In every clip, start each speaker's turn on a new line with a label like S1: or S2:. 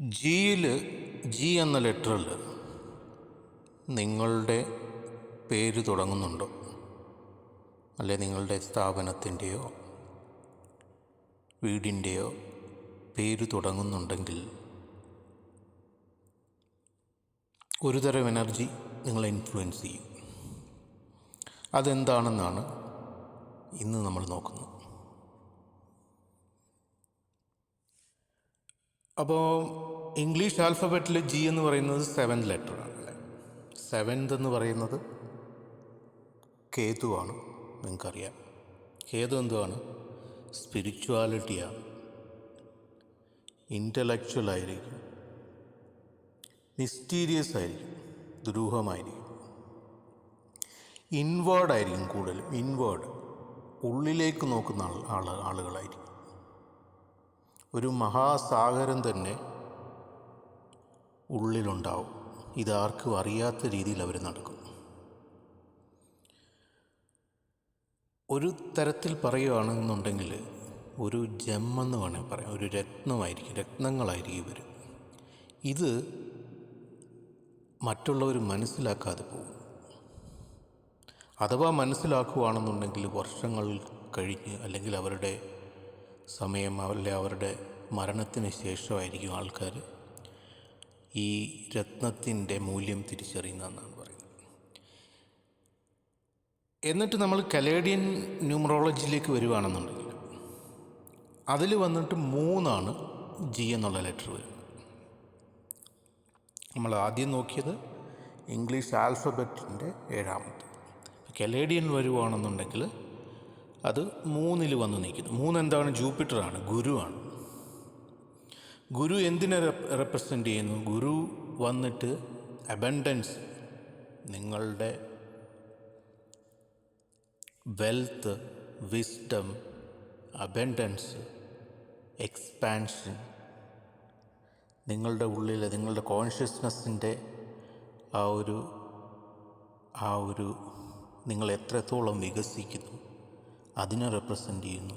S1: ജിയിൽ ജി എന്ന ലെറ്ററിൽ നിങ്ങളുടെ പേര് തുടങ്ങുന്നുണ്ടോ? അല്ലെ നിങ്ങളുടെ സ്ഥാപനത്തിന്റെയോ വീടിന്റെയോ പേര് തുടങ്ങുന്നുണ്ടെങ്കിൽ ഒരു തരം എനർജി നിങ്ങളെ ഇൻഫ്ലുവൻസ് ചെയ്യും. അതെന്താണെന്നാണ് ഇന്ന് നമ്മൾ നോക്കുന്നത്. അപ്പോൾ ഇംഗ്ലീഷ് ആൽഫബറ്റിൽ ജി എന്ന് പറയുന്നത് സെവൻ ലെറ്ററാണ് അല്ലേ? സെവൻത് എന്ന് പറയുന്നത് കേതുവാണ് നിങ്ങൾക്കറിയാം. കേതു എന്തുവാണ്? സ്പിരിച്വാലിറ്റിയാണ് ഇന്റലക്ച്വൽ ആയിരിക്കും. മിസ്റ്റീരിയസ് ആയിരിക്കും. ദുരൂഹമായിരിക്കും. ഇൻവേർഡ് ആയിരിക്കും കൂടുതലും. ഇൻവേർഡ് ഉള്ളിലേക്ക് നോക്കുന്ന ആൾ ആളുകളായിരിക്കും. ഒരു മഹാസാഗരം തന്നെ ഉള്ളിലുണ്ടാവും. ഇതാർക്കും അറിയാത്ത രീതിയിൽ അവർ നടക്കും. ഒരു തരത്തിൽ പറയുകയാണെന്നുണ്ടെങ്കിൽ ഒരു ജമ്മെന്ന് വേണമെങ്കിൽ പറയാം. ഒരു രത്നമായിരിക്കും. രത്നങ്ങളായിരിക്കും ഇവർ ഇത് മറ്റുള്ളവർ മനസ്സിലാക്കാതെ പോകും. അഥവാ മനസ്സിലാക്കുകയാണെന്നുണ്ടെങ്കിൽ വർഷങ്ങൾ കഴിഞ്ഞ് അല്ലെങ്കിൽ അവരുടെ സമയം അല്ലെ അവരുടെ മരണത്തിന് ശേഷമായിരിക്കും ആൾക്കാർ ഈ രത്നത്തിന്റെ മൂല്യം തിരിച്ചറിയുന്നതെന്നാണ് പറയുന്നത്. എന്നിട്ട് നമ്മൾ കലേഡിയൻ ന്യൂമറോളജിയിലേക്ക് വരുവാണെന്നുണ്ടെങ്കിൽ അതിൽ വന്നിട്ട് മൂന്നാണ് ജി എന്നുള്ള ലെറ്റർ വരുന്നത്. നമ്മൾ ആദ്യം നോക്കിയത് ഇംഗ്ലീഷ് ആൽഫബറ്റിന്റെ ഏഴാമത്തെ. കലേഡിയൻ വരുവാണെന്നുണ്ടെങ്കിൽ അത് മൂന്നിൽ വന്ന് നിൽക്കുന്നു. മൂന്ന് എന്താണ്? ജൂപ്പിറ്ററാണ് ഗുരുവാണ്. ഗുരു എന്തിനെ റെപ്രസെന്റ് ചെയ്യുന്നു? ഗുരു വന്നിട്ട് അബൻഡൻസ് നിങ്ങളുടെ വെൽത്ത് വിസ്ഡം അബൻഡൻസ് എക്സ്പാൻഷൻ നിങ്ങളുടെ ഉള്ളിൽ നിങ്ങളുടെ കോൺഷ്യസ്നെസ്സിന്റെ ആ ഒരു ആ ഒരു നിങ്ങൾ എത്രത്തോളം വികസിക്കുന്നു അതിനെ റെപ്രസെന്റ് ചെയ്യുന്നു.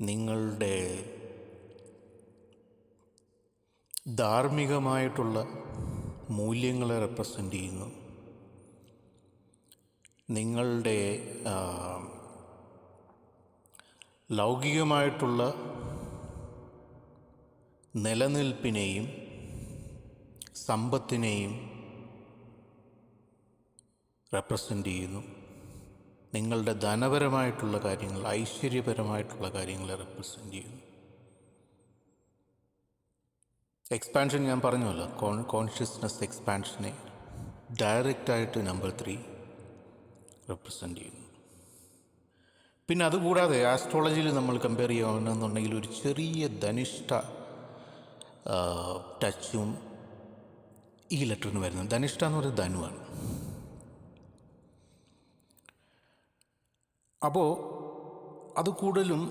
S1: നിങ്ങളുടെ ധാർമ്മികമായിട്ടുള്ള മൂല്യങ്ങളെ റെപ്രസെന്റ് ചെയ്യുന്നു. നിങ്ങളുടെ ലൗകികമായിട്ടുള്ള നിലനിൽപ്പിനെയും സമ്പത്തിനെയും റെപ്രസെന്റ് ചെയ്യുന്നു. നിങ്ങളുടെ ധനപരമായിട്ടുള്ള കാര്യങ്ങൾ ഐശ്വര്യപരമായിട്ടുള്ള കാര്യങ്ങളെ റെപ്രസെന്റ് ചെയ്യുന്നു. എക്സ്പാൻഷൻ ഞാൻ പറഞ്ഞല്ലോ കോൺ കോൺഷ്യസ്നസ് എക്സ്പാൻഷനെ ഡയറക്റ്റായിട്ട് നമ്പർ ത്രീ റെപ്രസെന്റ് ചെയ്യുന്നു. പിന്നെ അതുകൂടാതെ ആസ്ട്രോളജിയിൽ നമ്മൾ കമ്പയർ ചെയ്യുകയാണെന്നുണ്ടെങ്കിൽ ഒരു ചെറിയ ധനിഷ്ഠ ടച്ചും ഈ ലെറ്ററിന് വരുന്നത് ധനിഷ്ഠ എന്ന് പറയുന്നത് ധനുവാണ്. അപ്പോൾ അത് കൂടുതലും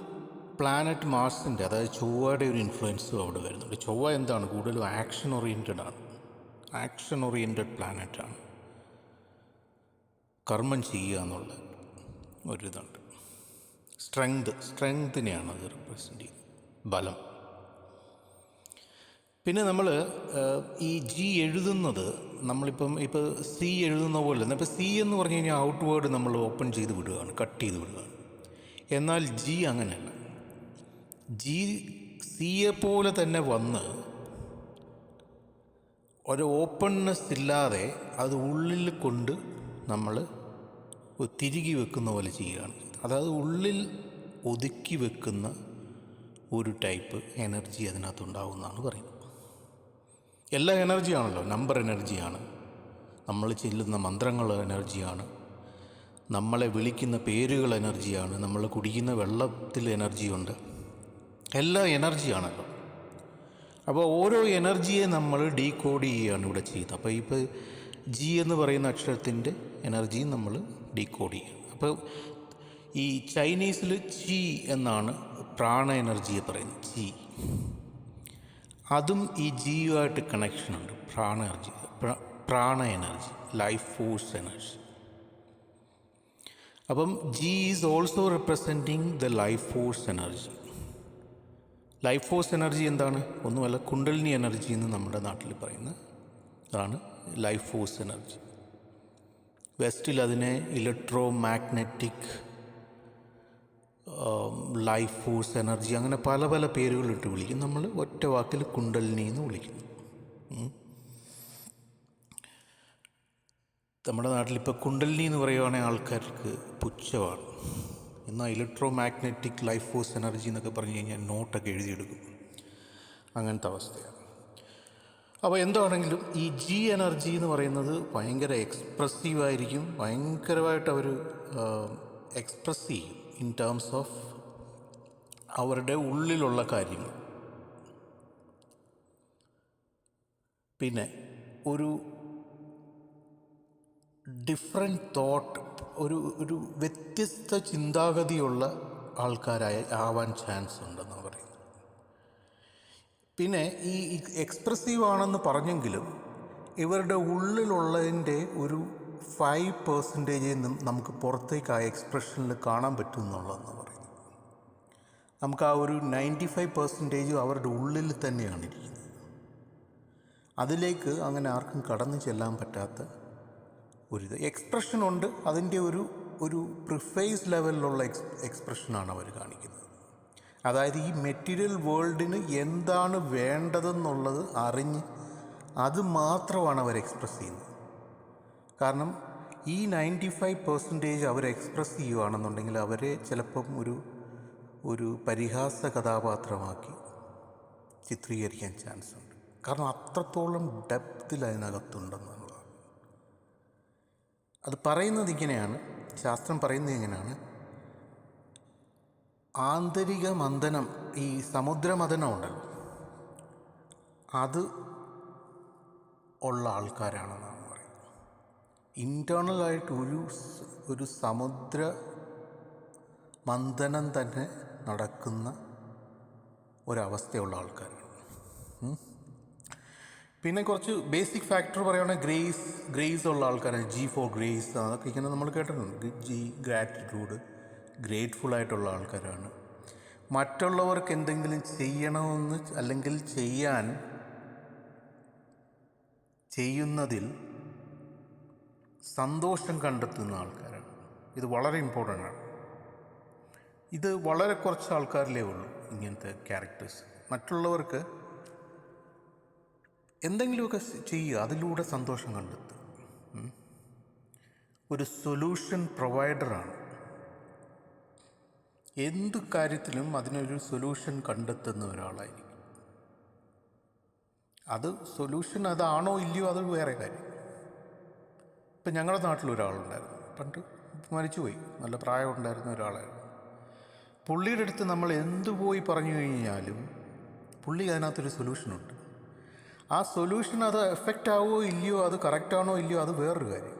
S1: പ്ലാനറ്റ് മാർസിന്റെ അതായത് ചൊവ്വയുടെ ഒരു ഇൻഫ്ലുവൻസും അവിടെ വരുന്നുണ്ട്. ചൊവ്വ എന്താണ്? കൂടുതലും ആക്ഷൻ ഓറിയന്റഡ് ആണ്. ആക്ഷൻ ഓറിയന്റഡ് പ്ലാനറ്റാണ് കർമ്മം ചെയ്യുക എന്നുള്ള ഒരിതുണ്ട് സ്ട്രെങ്ത് സ്ട്രെങ്തിനെയാണ് അത് റിപ്രസെന്റ് ചെയ്യുന്നത്. ബലം. പിന്നെ നമ്മൾ ഈ ജി എഴുതുന്നത് നമ്മളിപ്പം ഇപ്പോൾ സി എഴുതുന്ന പോലെ തന്നെ ഇപ്പോൾ സി എന്ന് പറഞ്ഞു കഴിഞ്ഞാൽ ഔട്ട് വേർഡ് നമ്മൾ ഓപ്പൺ ചെയ്ത് വിടുകയാണ് കട്ട് ചെയ്ത് വിടുകയാണ്. എന്നാൽ ജി അങ്ങനെയല്ല. ജി സിയെ പോലെ തന്നെ വന്ന് ഒരു ഓപ്പൺനെസ് ഇല്ലാതെ അത് ഉള്ളിൽ കൊണ്ട് നമ്മൾ തിരികെ വെക്കുന്ന പോലെ ചെയ്യുകയാണ്. അതായത് ഉള്ളിൽ ഒതുക്കി വെക്കുന്ന ഒരു ടൈപ്പ് എനർജി അതിനകത്തുണ്ടാവുമെന്നാണ് പറയുന്നത്. എല്ലാ എനർജിയാണല്ലോ നമ്പർ എനർജിയാണ് നമ്മൾ ചെല്ലുന്ന മന്ത്രങ്ങൾ എനർജിയാണ് നമ്മളെ വിളിക്കുന്ന പേരുകൾ എനർജിയാണ് നമ്മൾ കുടിക്കുന്ന വെള്ളത്തിൽ എനർജിയുണ്ട് എല്ലാം എനർജിയാണല്ലോ. അപ്പോൾ ഓരോ എനർജിയെ നമ്മൾ ഡീകോഡ് ചെയ്യുകയാണ് ഇവിടെ ചെയ്യുന്നത്. അപ്പോൾ ഇപ്പോൾ ജി എന്ന് പറയുന്ന അക്ഷരത്തിന്റെ എനർജിയും നമ്മൾ ഡീകോഡ് ചെയ്യുക അപ്പോൾ ഈ ചൈനീസിൽ ചി എന്നാണ് പ്രാണ എനർജിയെ പറയുന്നത്. ചി അതും ഈ ജിയുമായിട്ട് കണക്ഷനുണ്ട് പ്രാണ എനർജി. പ്ര- prana energy. Life force energy അപ്പം G is also representing the life force energy life force energy എന്താണ്? ഒന്നുമല്ല കുണ്ടലിനി എനർജി എന്ന് നമ്മുടെ നാട്ടിൽ പറയുന്ന അതാണ് ലൈഫ് ഫോഴ്സ് എനർജി വെസ്റ്റിൽ അതിനെ electromagnetic life force energy അങ്ങനെ പല പല പേരുകളിട്ട് വിളിക്കും. നമ്മൾ ഒറ്റ വാക്കിൽ കുണ്ടലിനി എന്ന് വിളിക്കുന്നു. നമ്മുടെ നാട്ടിലിപ്പോൾ കുണ്ടലിനി എന്ന് പറയുവാണെങ്കിൽ ആൾക്കാർക്ക് പുച്ഛമാണ്. എന്നാൽ electromagnetic life force energy എന്നൊക്കെ പറഞ്ഞു കഴിഞ്ഞാൽ നോട്ടൊക്കെ എഴുതിയെടുക്കും. അങ്ങനത്തെ അവസ്ഥയാണ്. അപ്പോൾ എന്താണെങ്കിലും ഈ ജി എനർജി എന്ന് പറയുന്നത് ഭയങ്കര എക്സ്പ്രസീവായിരിക്കും ഭയങ്കരമായിട്ട് അവർ എക്സ്പ്രസ് ചെയ്യും ഇൻ ടേംസ് ഓഫ് അവരുടെ ഉള്ളിലുള്ള കാര്യങ്ങൾ. പിന്നെ ഒരു ഡിഫറെന്റ് തോട്ട് ഒരു ഒരു വ്യത്യസ്ത ചിന്താഗതിയുള്ള ആൾക്കാരായ ആവാൻ ചാൻസ് ഉണ്ടെന്ന് പറയുന്നത്. പിന്നെ ഈ എക്സ്പ്രസീവ് ആണെന്ന് പറഞ്ഞെങ്കിലും ഇവരുടെ ഉള്ളിലുള്ളതിന്റെ ഒരു ഫൈവ് പേഴ്സന്റേജിൽ നിന്നും നമുക്ക് പുറത്തേക്ക് ആ എക്സ്പ്രഷനിൽ കാണാൻ പറ്റും എന്നുള്ളതെന്ന് നമുക്ക് ആ ഒരു നയന്റി ഫൈവ് പെർസെന്റേജ് അവരുടെ ഉള്ളിൽ തന്നെയാണ് ഇരിക്കുന്നത്. അതിലേക്ക് അങ്ങനെ ആർക്കും കടന്നു ചെല്ലാൻ പറ്റാത്ത ഒരിത് എക്സ്പ്രഷൻ ഉണ്ട്. അതിന്റെ ഒരു ഒരു പ്രിഫേസ് ലെവലിലുള്ള എക്സ് എക്സ്പ്രഷനാണ് അവർ കാണിക്കുന്നത്. അതായത് ഈ മെറ്റീരിയൽ വേൾഡിന് എന്താണ് വേണ്ടതെന്നുള്ളത് അറിഞ്ഞ് അത് മാത്രമാണ് അവർ എക്സ്പ്രസ് ചെയ്യുന്നത്. കാരണം ഈ നയന്റി ഫൈവ് പെർസെന്റേജ് അവർ എക്സ്പ്രസ് ചെയ്യുകയാണെന്നുണ്ടെങ്കിൽ അവരെ ചിലപ്പം ഒരു ഒരു പരിഹാസ കഥാപാത്രമാക്കി ചിത്രീകരിക്കാൻ ചാൻസ് ഉണ്ട്. കാരണം അത്രത്തോളം ഡെപ്തിൽ അതിനകത്തുണ്ടെന്നുള്ളതാണ് അത് പറയുന്നത് ഇങ്ങനെയാണ് ശാസ്ത്രം പറയുന്നത് ഇങ്ങനെയാണ്. ആന്തരിക മന്ദനം ഈ സമുദ്രമഥനം ഉണ്ടല്ലോ. അത് ഉള്ള ആൾക്കാരാണെന്നാണ് പറയുന്നത്. ഇന്റേർണലായിട്ട് ഒരു ഒരു സമുദ്ര മന്ദനം തന്നെ നടക്കുന്ന ഒരവസ്ഥയുള്ള ആൾക്കാരാണ്. പിന്നെ കുറച്ച് ബേസിക് ഫാക്ടർ പറയുകയാണെങ്കിൽ ഗ്രേസ് ഗ്രേസ് ഉള്ള ആൾക്കാരാണ് ജി ഫോർ ഗ്രേസ് അതൊക്കെ ഇങ്ങനെ നമ്മൾ കേട്ടിട്ടുണ്ട്. ജി ഗ്രാറ്റിറ്റ്യൂഡ് ഗ്രേറ്റ്ഫുൾ ആയിട്ടുള്ള ആൾക്കാരാണ്. മറ്റുള്ളവർക്ക് എന്തെങ്കിലും ചെയ്യണമെന്ന് അല്ലെങ്കിൽ ചെയ്യാൻ ചെയ്യുന്നതിൽ സന്തോഷം കണ്ടെത്തുന്ന ആൾക്കാരാണ്. ഇത് വളരെ ഇമ്പോർട്ടന്റ് ആണ്. ഇത് വളരെ കുറച്ച് ആൾക്കാരിലേ ഉള്ളൂ ഇങ്ങനത്തെ ക്യാരക്ടേഴ്സ് മറ്റുള്ളവർക്ക് എന്തെങ്കിലുമൊക്കെ ചെയ്യുക. അതിലൂടെ സന്തോഷം കണ്ടെത്തുക. ഒരു സൊല്യൂഷൻ പ്രൊവൈഡറാണ് എന്ത് കാര്യത്തിലും അതിനൊരു സൊല്യൂഷൻ കണ്ടെത്തുന്ന ഒരാളായിരിക്കും. അത് സൊല്യൂഷൻ അതാണോ ഇല്ലയോ അത് വേറെ കാര്യം. ഇപ്പം ഞങ്ങളുടെ നാട്ടിലൊരാളുണ്ടായിരുന്നു പണ്ട് മരിച്ചുപോയി. നല്ല പ്രായമുണ്ടായിരുന്ന ഒരാളായിരുന്നു. പുള്ളിയുടെ അടുത്ത് നമ്മൾ എന്തു പോയി പറഞ്ഞു കഴിഞ്ഞാലും പുള്ളി അതിനകത്തൊരു സൊല്യൂഷനുണ്ട് ആ സൊല്യൂഷൻ അത് എഫക്റ്റ് ആവുമോ ഇല്ലയോ അത് കറക്റ്റ് ആണോ ഇല്ലയോ അത് വേറൊരു കാര്യം.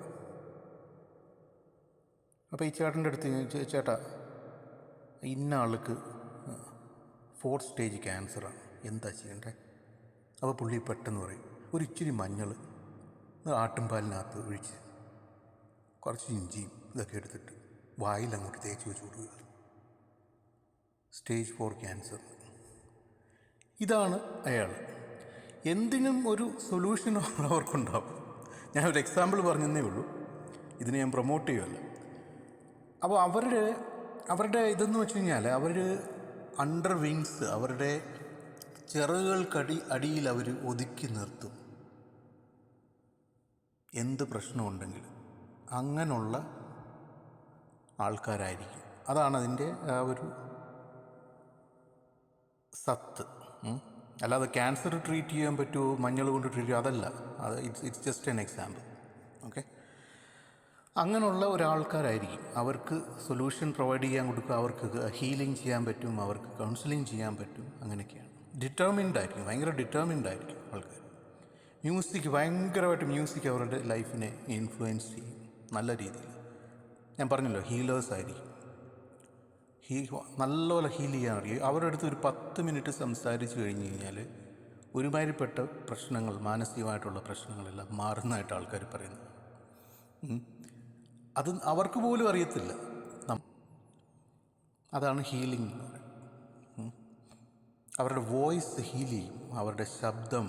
S1: അപ്പോൾ ഈ ചേട്ടന്റെ അടുത്ത് ചേട്ടാ ഇന്ന ആൾക്ക് ഫോർത്ത് സ്റ്റേജ് ക്യാൻസറാണ് എന്താ ചെയ്യണ്ടേ? അപ്പോൾ പുള്ളി പെട്ടെന്ന് പറയും ഒരു ഇച്ചിരി മഞ്ഞൾ ആട്ടുംപാലിനകത്ത് ഒഴിച്ച് കുറച്ച് ഇഞ്ചിയും ഇതൊക്കെ എടുത്തിട്ട് വായിൽ അങ്ങോട്ട് തേച്ച് വെച്ച് കൊടുക്കുക. സ്റ്റേജ് ഫോർ ക്യാൻസർ ഇതാണ് അയാൾ എന്തിനും ഒരു സൊല്യൂഷൻ അവർക്കുണ്ടാവും. ഞാൻ ഒരു എക്സാമ്പിൾ പറഞ്ഞതേ ഉള്ളൂ. ഇതിനെ ഞാൻ പ്രൊമോട്ട് ചെയ്യുമല്ല അപ്പോൾ അവരുടെ അവരുടെ ഇതെന്ന് വെച്ച് കഴിഞ്ഞാൽ അവർ അണ്ടർ വിങ്സ് അവരുടെ ചിറകുകൾക്കടി അടിയിൽ അവർ ഒതുക്കി നിർത്തും. എന്ത് പ്രശ്നമുണ്ടെങ്കിലും അങ്ങനെയുള്ള ആൾക്കാരായിരിക്കും. അതാണ് അതിന്റെ ആ ഒരു സത്ത്. അല്ലാതെ ക്യാൻസർ ട്രീറ്റ് ചെയ്യാൻ പറ്റുമോ? മഞ്ഞൾ കൊണ്ട് ട്രീറ്റ് ചെയ്യുമോ? അതല്ല. അത് it's it's just an example okay അങ്ങനെയുള്ള ഒരാൾക്കാരായിരിക്കും. അവർക്ക് സൊല്യൂഷൻ പ്രൊവൈഡ് ചെയ്യാൻ കൊടുക്കുക അവർക്ക് ഹീലിംഗ് ചെയ്യാൻ പറ്റും അവർക്ക് കൗൺസിലിംഗ് ചെയ്യാൻ പറ്റും അങ്ങനെയൊക്കെയാണ്. ഡിറ്റർമിൻഡ് ആയിരിക്കും. ഭയങ്കര ഡിറ്റർമിൻഡ് ആയിരിക്കും ആൾക്കാർ. മ്യൂസിക് ഭയങ്കരമായിട്ട് മ്യൂസിക് അവരുടെ ലൈഫിനെ ഇൻഫ്ലുവൻസ് ചെയ്യും. നല്ല രീതിയിൽ. ഞാൻ പറഞ്ഞല്ലോ ഹീലേഴ്സ് ആയിരിക്കും. ഹീ നല്ലപോലെ ഹീൽ ചെയ്യാൻ അറിയും അവരുടെ അടുത്ത് ഒരു പത്ത് മിനിറ്റ് സംസാരിച്ച് കഴിഞ്ഞ് കഴിഞ്ഞാൽ ഒരുമാതിരിപ്പെട്ട പ്രശ്നങ്ങൾ മാനസികമായിട്ടുള്ള പ്രശ്നങ്ങളെല്ലാം മാറുന്നതായിട്ട് ആൾക്കാർ പറയുന്നു അത് അവർക്ക് പോലും അറിയത്തില്ല. അതാണ് ഹീലിംഗ് അവരുടെ വോയിസ് ഹീൽ ചെയ്യും. അവരുടെ ശബ്ദം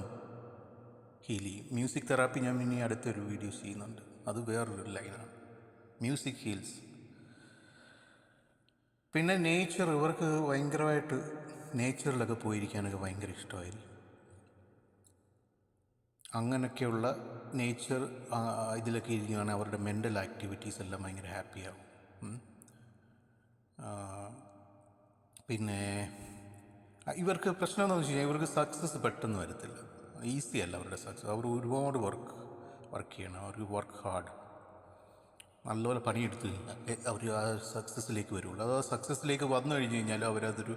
S1: ഹീൽ ചെയ്യും. മ്യൂസിക് തെറാപ്പി ഞാൻ ഇനി അടുത്തൊരു വീഡിയോ ചെയ്യുന്നുണ്ട്. അത് വേറൊരു ലൈനാണ് മ്യൂസിക് ഹീൽസ് പിന്നെ നേച്ചർ ഇവർക്ക് ഭയങ്കരമായിട്ട് നേച്ചറിലൊക്കെ പോയിരിക്കാനൊക്കെ ഭയങ്കര ഇഷ്ടമായിരിക്കും അങ്ങനെയൊക്കെയുള്ള നേച്ചർ ഇതിലൊക്കെ ഇരിക്കുകയാണെങ്കിൽ അവരുടെ മെന്റൽ ആക്ടിവിറ്റീസ് എല്ലാം ഭയങ്കര ഹാപ്പിയാവും. പിന്നെ ഇവർക്ക് പ്രശ്നം എന്താണെന്ന് വെച്ച് കഴിഞ്ഞാൽ ഇവർക്ക് സക്സസ് പെട്ടെന്ന് വരത്തില്ല. ഈസി അല്ല അവരുടെ സക്സസ് അവർ ഒരുപാട് വർക്ക് വർക്ക് ചെയ്യണം. അവർക്ക് വർക്ക് ഹാർഡ് നല്ലപോലെ പണിയെടുത്ത് അവർ ആ സക്സസ്സിലേക്ക് വരുള്ളൂ. അത് സക്സസ്സിലേക്ക് വന്നു കഴിഞ്ഞ് കഴിഞ്ഞാൽ അവരതൊരു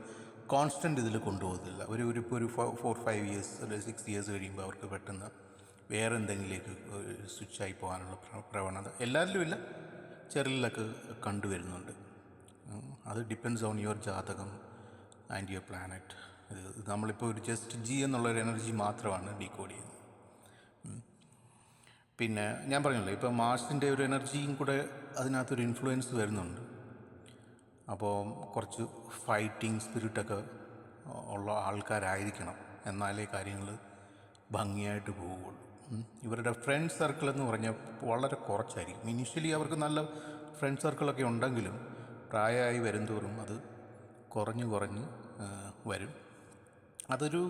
S1: കോൺസ്റ്റന്റ് ഇതിൽ കൊണ്ടുപോകത്തില്ല. അവർ ഒരു ഇപ്പോൾ ഒരു ഫോർ ഫൈവ് ഇയേഴ്സ് അല്ലെങ്കിൽ സിക്സ് ഇയേഴ്സ് കഴിയുമ്പോൾ അവർക്ക് പെട്ടെന്ന് വേറെ എന്തെങ്കിലേക്ക് സ്വിച്ചായി പോകാനുള്ള പ്രവണത എല്ലാവരിലും ഇല്ല. ചെറിലൊക്കെ കണ്ടുവരുന്നുണ്ട് അത് depends on your jathakam and your planet ഇത് നമ്മളിപ്പോൾ ഒരു ജസ്റ്റ് ജി എന്നുള്ളൊരു എനർജി മാത്രമാണ് ഡീകോഡ് ചെയ്യുന്നത്. പിന്നെ ഞാൻ പറഞ്ഞല്ലോ ഇപ്പോൾ മാർസിന്റെ ഒരു എനർജിയും കൂടെ അതിനകത്തൊരു ഇൻഫ്ലുവൻസ് വരുന്നുണ്ട്. അപ്പോൾ കുറച്ച് ഫൈറ്റിംഗ് സ്പിരിറ്റൊക്കെ ഉള്ള ആൾക്കാരായിരിക്കണം എന്നാലേ കാര്യങ്ങൾ ഭംഗിയായിട്ട് പോവുകയുള്ളൂ. ഇവരുടെ ഫ്രണ്ട് സർക്കിൾ എന്ന് പറഞ്ഞാൽ വളരെ കുറച്ചായിരിക്കും. ഇനിഷ്യലി അവർക്ക് നല്ല ഫ്രണ്ട് സർക്കിളൊക്കെ ഉണ്ടെങ്കിലും പ്രായമായി വരുംതോറും അത് കുറഞ്ഞു കുറഞ്ഞ് വരും. അതൊരു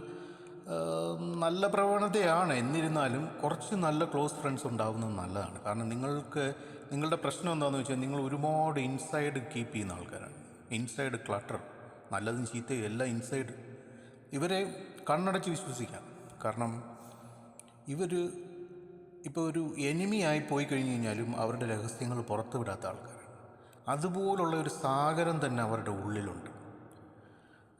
S1: നല്ല പ്രവണതയാണ്. എന്നിരുന്നാലും കുറച്ച് നല്ല ക്ലോസ് ഫ്രണ്ട്സ് ഉണ്ടാവുന്നത് നല്ലതാണ്. കാരണം നിങ്ങൾക്ക് നിങ്ങളുടെ പ്രശ്നം എന്താണെന്ന് വെച്ചാൽ നിങ്ങൾ ഒരുപാട് ഇൻസൈഡ് കീപ്പ് ചെയ്യുന്ന ആൾക്കാരാണ്. Inside clutter. നല്ലതും ചീത്തയും എല്ലാം ഇൻസൈഡ്. ഇവരെ കണ്ണടച്ച് വിശ്വസിക്കാം. കാരണം ഇവർ ഇപ്പോൾ ഒരു എനിമി ആയി പോയി കഴിഞ്ഞ് കഴിഞ്ഞാലും അവരുടെ രഹസ്യങ്ങൾ പുറത്തു വിടാത്ത ആൾക്കാരാണ്. അതുപോലുള്ള ഒരു സാഗരം തന്നെ അവരുടെ ഉള്ളിലുണ്ട്.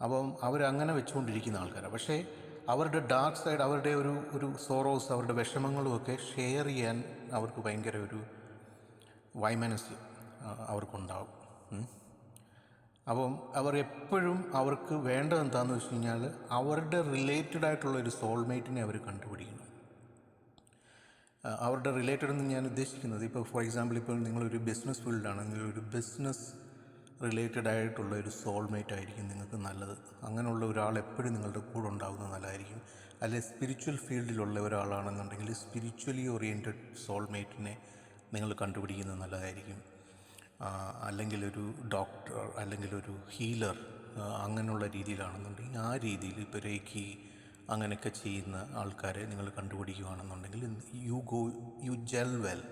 S1: അപ്പം അവരങ്ങനെ വെച്ചുകൊണ്ടിരിക്കുന്ന ആൾക്കാരാണ് പക്ഷേ അവരുടെ ഡാർക്ക് സൈഡ് അവരുടെ ഒരു ഒരു സോറോസ് അവരുടെ വിഷമങ്ങളുമൊക്കെ ഷെയർ ചെയ്യാൻ അവർക്ക് ഭയങ്കര ഒരു വൈമനസ്യം അവർക്കുണ്ടാവും. അപ്പം അവർ എപ്പോഴും അവർക്ക് വേണ്ടത് എന്താണെന്ന് വെച്ച് കഴിഞ്ഞാൽ അവരുടെ റിലേറ്റഡ് ആയിട്ടുള്ള ഒരു സോൾമേറ്റിനെ അവർ കണ്ടുപിടിക്കണം അവരുടെ റിലേറ്റഡ് എന്ന് ഞാൻ ഉദ്ദേശിക്കുന്നത് ഇപ്പോൾ ഫോർ എക്സാമ്പിൾ ഇപ്പോൾ നിങ്ങളൊരു ബിസിനസ് ഫീൽഡാണ് നിങ്ങളൊരു ബിസിനസ് റിലേറ്റഡ് ആയിട്ടുള്ള ഒരു സോൾമേറ്റ് ആയിരിക്കും നിങ്ങൾക്ക് നല്ലത്. അങ്ങനെയുള്ള ഒരാൾ എപ്പോഴും നിങ്ങളുടെ കൂടെ ഉണ്ടാകുന്നത് നല്ലതായിരിക്കും. അല്ലെ സ്പിരിച്വൽ ഫീൽഡിലുള്ള ഒരാളാണെന്നുണ്ടെങ്കിൽ സ്പിരിച്വലി ഓറിയന്റഡ് സോൾമേറ്റിനെ നിങ്ങൾ കണ്ടുപിടിക്കുന്നത് നല്ലതായിരിക്കും. അല്ലെങ്കിൽ ഒരു ഡോക്ടർ അല്ലെങ്കിൽ ഒരു ഹീലർ അങ്ങനെയുള്ള രീതിയിലാണെന്നുണ്ടെങ്കിൽ ആ രീതിയിൽ ഇപ്പോൾ രേഖി അങ്ങനെയൊക്കെ ചെയ്യുന്ന ആൾക്കാരെ നിങ്ങൾ കണ്ടുപിടിക്കുകയാണെന്നുണ്ടെങ്കിൽ you go you gel well.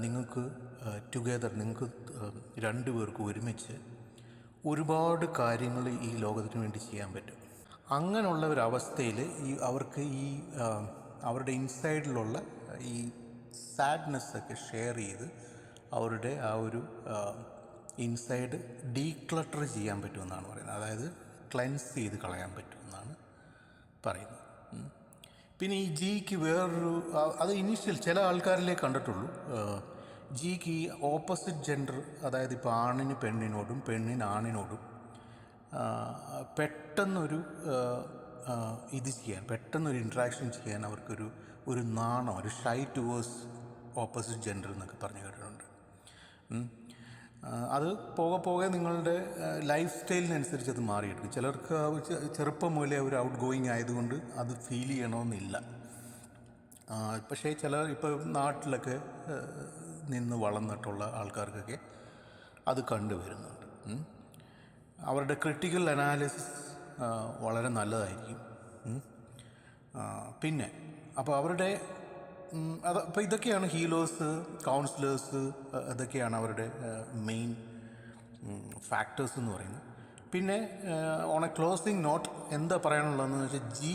S1: നിങ്ങൾക്ക് ടുഗെദർ നിങ്ങൾക്ക് രണ്ടു പേർക്ക് ഒരുമിച്ച് ഒരുപാട് കാര്യങ്ങൾ ഈ ലോകത്തിന് വേണ്ടി ചെയ്യാൻ പറ്റും അങ്ങനെയുള്ള ഒരു അവസ്ഥയിൽ ഈ അവർക്ക് ഈ അവരുടെ ഇൻസൈഡിലുള്ള ഈ സാഡ്നെസ്സൊക്കെ ഷെയർ ചെയ്ത് അവരുടെ ആ ഒരു ഇൻസൈഡ് ഡീക്ലട്ടർ ചെയ്യാൻ പറ്റുമെന്നാണ് പറയുന്നത് അതായത് ക്ലെൻസ് ചെയ്ത് കളയാൻ പറ്റുമെന്നാണ് പറയുന്നത്. പിന്നെ ഈ ജിക്ക് വേറൊരു അത് ഇനീഷ്യൽ ചില ആൾക്കാരിലേ കണ്ടിട്ടുള്ളൂ. ജിക്ക് ഈ ഓപ്പോസിറ്റ് ജെൻഡർ അതായത് ഇപ്പോൾ ആണിന് പെണ്ണിനോടും പെണ്ണിന് ആണിനോടും പെട്ടെന്നൊരു ഇത് ചെയ്യാൻ പെട്ടെന്നൊരു ഇൻട്രാക്ഷൻ ചെയ്യാൻ അവർക്കൊരു ഒരു നാണം ഒരു ഷൈ ടുവേഴ്സ് ഓപ്പോസിറ്റ് ജെൻഡർ എന്നൊക്കെ പറഞ്ഞു കേട്ടിട്ടുണ്ട്. അത് പോകെ പോകെ നിങ്ങളുടെ ലൈഫ് സ്റ്റൈലിനനുസരിച്ച് അത് മാറിയെടുക്കും. ചിലർക്ക് ചെറുപ്പം മുതലേ ഒരു ഔട്ട് ഗോയിങ് ആയതുകൊണ്ട് അത് ഫീൽ ചെയ്യണമെന്നില്ല. പക്ഷേ ചിലർ ഇപ്പോൾ നാട്ടിലൊക്കെ നിന്ന് വളർന്നിട്ടുള്ള ആൾക്കാർക്കൊക്കെ അത് കണ്ടുവരുന്നുണ്ട് അവരുടെ ക്രിട്ടിക്കൽ അനാലിസിസ് വളരെ നല്ലതായിരിക്കും. പിന്നെ അപ്പോൾ അവരുടെ അത് അപ്പോൾ ഇതൊക്കെയാണ് ഹീലേഴ്സ് കൗൺസിലേഴ്സ് ഇതൊക്കെയാണ് അവരുടെ മെയിൻ ഫാക്ടേഴ്സ് എന്ന് പറയുന്നത്. പിന്നെ ഓൺ എ ക്ലോസിങ് നോട്ട് എന്താ പറയാനുള്ളതെന്ന് വെച്ചാൽ G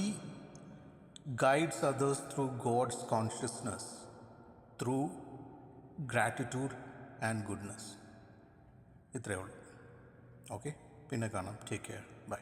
S1: guides others through God's consciousness through gratitude and goodness ഇത്രയേ ഉള്ളൂ. ഓക്കെ പിന്നെ കാണാം. Take care bye